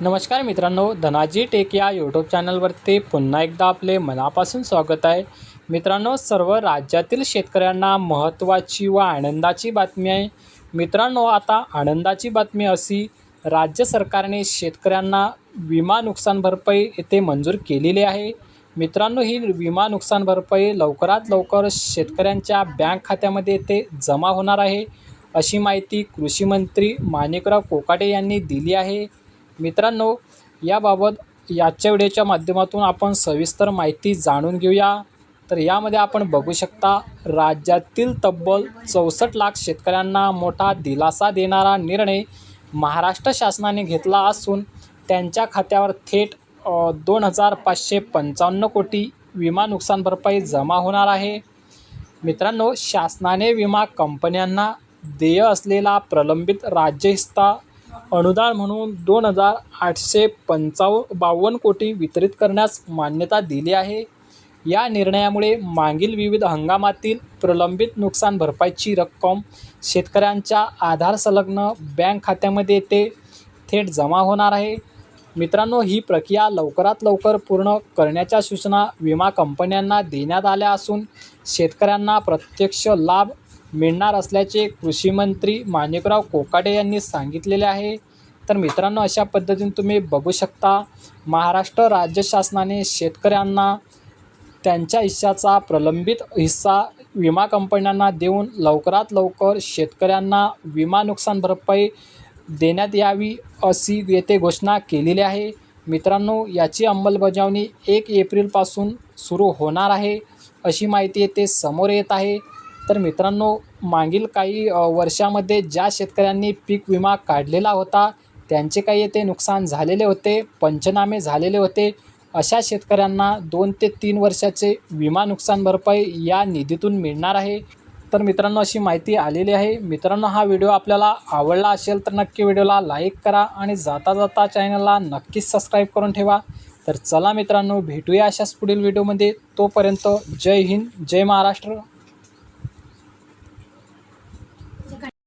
नमस्कार मित्रांनो धनाजी टेक या यूट्यूब चॅनलवरती पुन्हा एकदा आपले मनापासून स्वागत आहे. मित्रांनो सर्व राज्यातील शेतकऱ्यांना महत्त्वाची व आनंदाची बातमी आहे. मित्रांनो आता आनंदाची बातमी अशी राज्य सरकारने शेतकऱ्यांना विमा नुकसान भरपाई येथे मंजूर केलेली आहे. मित्रांनो ही विमा नुकसान भरपाई लवकरात लवकर शेतकऱ्यांच्या बँक खात्यामध्ये येथे जमा होणार आहे. अशी माहिती कृषी मंत्री माणिकराव कोकाटे यांनी दिली आहे. मित्रांनो याबाबत याच्या व्हिडिओच्या माध्यमातून आपण सविस्तर माहिती जाणून घेऊया. तर यामध्ये आपण बघू शकता राज्यातील तब्बल चौसष्ट लाख शेतकऱ्यांना मोठा दिलासा देणारा निर्णय महाराष्ट्र शासनाने घेतला असून त्यांच्या खात्यावर थेट दोन हजार पाचशे पंचावन्न कोटी विमा नुकसान भरपाई जमा होणार आहे. मित्रांनो शासनाने विमा कंपन्यांना देय असलेला प्रलंबित राज्यहिस्ता अनुदान म्हणून दोन हजार आठशे पंचाव बावन्न कोटी वितरित करण्यास मान्यता दिली आहे. या निर्णयामुळे मागील विविध हंगामातील प्रलंबित नुकसान भरपाईची रक्कम शेतकऱ्यांच्या आधार संलग्न बँक खात्यामध्ये ते थेट जमा होणार आहे. मित्रांनो ही प्रक्रिया लवकरात लवकर पूर्ण करण्याच्या सूचना विमा कंपन्यांना देण्यात आल्या असून शेतकऱ्यांना प्रत्यक्ष लाभ मिळणार असल्याचे कृषी मंत्री माणिकराव कोकाटे यांनी सांगितलेले आहे. तर मित्रांनो अशा पद्धतीने तुम्ही बघू शकता महाराष्ट्र राज्य शासनाने शेतकऱ्यांना त्यांच्या हिश्शाचा प्रलंबित हिस्सा विमा कंपन्यांना देऊन लवकरात लवकर शेतकऱ्यांना विमा नुकसान भरपाई देण्यात यावी अशी येथे घोषणा केलेली आहे. मित्रांनो याची अंमलबजावणी एक एप्रिलपासून सुरू होणार आहे अशी माहिती येथे समोर येत आहे. तर मित्रांनो मागील काही वर्षामध्ये ज्या शेतकऱ्यांनी पीक विमा काढलेला होता त्यांचे काही येथे नुकसान झालेले होते पंचनामे झालेले होते. अशा शेतकऱ्यांना दोन ते तीन वर्षाचे विमा नुकसान भरपाई या निधीतून मिळणार आहे. तर मित्रांनो अशी माहिती आलेली आहे. मित्रांनो हा व्हिडिओ आपल्याला आवडला असेल तर नक्की व्हिडिओला लाईक करा आणि जाता जाता चॅनलला नक्कीच सबस्क्राईब करून ठेवा. तर चला मित्रांनो भेटूया अशाच पुढील व्हिडिओमध्ये. तोपर्यंत जय हिंद जय महाराष्ट्र.